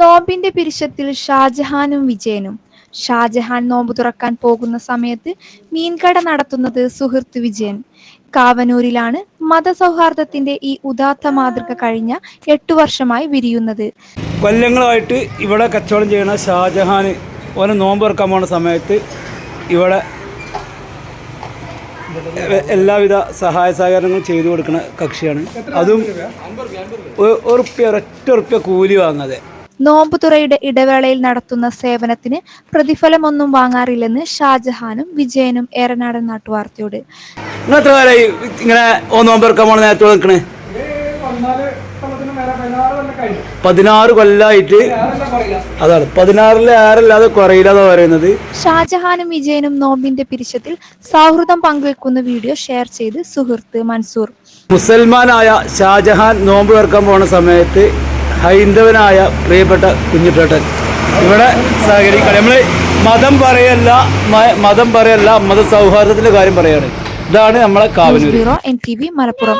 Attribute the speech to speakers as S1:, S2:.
S1: നോമ്പിന്റെ പിരിശത്തിൽ ഷാജഹാനും വിജയനും. ഷാജഹാൻ നോമ്പ് തുറക്കാൻ പോകുന്ന സമയത്ത് മീൻകട നടത്തുന്നത് സുഹൃത്ത് വിജയൻ. കാവനൂരിലാണ് മതസൗഹാർദ്ദത്തിന്റെ ഈ ഉദാത്ത മാതൃക കഴിഞ്ഞ എട്ടു വർഷമായി വിരിയുന്നത്.
S2: കൊല്ലങ്ങളായിട്ട് ഇവിടെ കച്ചവടം ചെയ്യുന്ന ഷാജഹാൻ ഓനെ നോമ്പ് തുറക്കാൻ പോണ സമയത്ത് ഇവിടെ എല്ലാവിധ സഹായ സഹകരണങ്ങളും ചെയ്തു കൊടുക്കുന്ന കക്ഷിയാണ്. അതും ഒരു ഉറുപ്പ്യ ഒരൊറ്റ ഉറുപ്പ്യ കൂലി വാങ്ങാതെ.
S1: നോമ്പുതുറയുടെ ഇടവേളയിൽ നടത്തുന്ന സേവനത്തിന് പ്രതിഫലമൊന്നും വാങ്ങാറില്ലെന്ന് ഷാജഹാനും വിജയനും ഏറനാടൻ നാട്ടുവാർത്തയോട്.
S2: ഇങ്ങനെ പതിനാറ് കൊല്ലായിട്ട് അതാണ്. പതിനാറിൽ ആരല്ലാതെ കുറയില്ല എന്ന് പറയുന്നത്.
S1: ഷാജഹാനും വിജയനും നോമ്പിന്റെ പിരിശത്തിൽ സൗഹൃദം പങ്കുവെക്കുന്ന വീഡിയോ ഷെയർ ചെയ്ത് സുഹൃത്ത് മൻസൂർ.
S2: മുസൽമാനായ ഷാജഹാൻ നോമ്പ് തുറക്കാൻ പോണ സമയത്ത് ഹൈന്ദവനായ പ്രിയപ്പെട്ട കുഞ്ഞിപ്പേട്ടൻ. ഇവിടെ സഹകരിക്കണം. നമ്മൾ മതം പറയല്ല മതം പറയല്ല മത സൗഹാർദ്ദത്തിന്റെ കാര്യം പറയാണ്. ഇതാണ് നമ്മളെ കാവനൂർ
S1: മലപ്പുറം.